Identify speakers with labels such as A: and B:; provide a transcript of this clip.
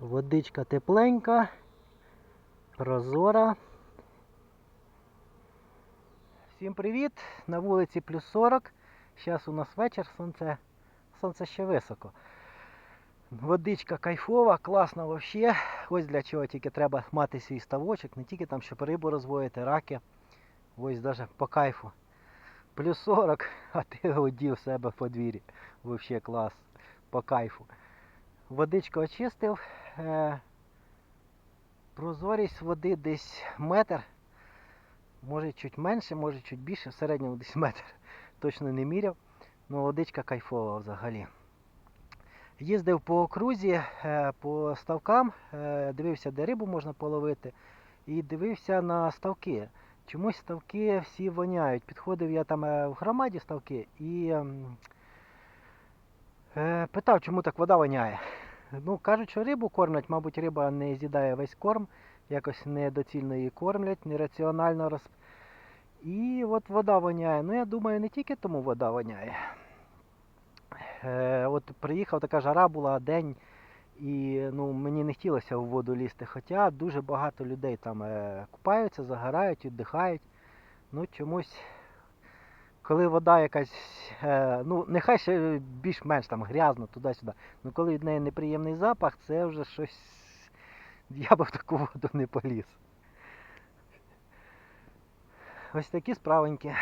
A: Водичка тепленька, прозора. Всім привіт! На вулиці плюс 40. Зараз у нас вечір, сонце, сонце ще високо. Водичка кайфова, класна взагалі. Ось для чого тільки треба мати свій ставочок, не тільки там, щоб рибу розводити, раки. Ось навіть по кайфу. Плюс 40, а ти одів себе в подвір'ї. Взагалі клас. По кайфу. Водичку очистив. Е, прозорість води десь метр. Може чуть менше, може чуть більше, в середньому десь метр. Точно не міряв. Ну водичка кайфова взагалі. Їздив по окрузі, е, по ставкам, е, дивився, де рибу можна половити, і дивився на ставки. Чомусь ставки всі воняють. Підходив я там в громаді ставки і питав, чому так вода воняє. Ну, кажуть, що рибу кормлять, мабуть, риба не з'їдає весь корм, якось недоцільно її кормлять, нераціонально роз... І от вода воняє. Ну, я думаю, не тільки тому вода воняє. Е, от приїхав, така жара була день, і ну, мені не хотілося в воду лізти. Хоча дуже багато людей там е, купаються, загорають, віддихають. Ну, чомусь, коли вода якась, е, ну, нехай ще більш-менш там грязно туди-сюди. Ну коли від неї неприємний запах, це вже щось. Я би в таку воду не поліз. Ось такі справенькі.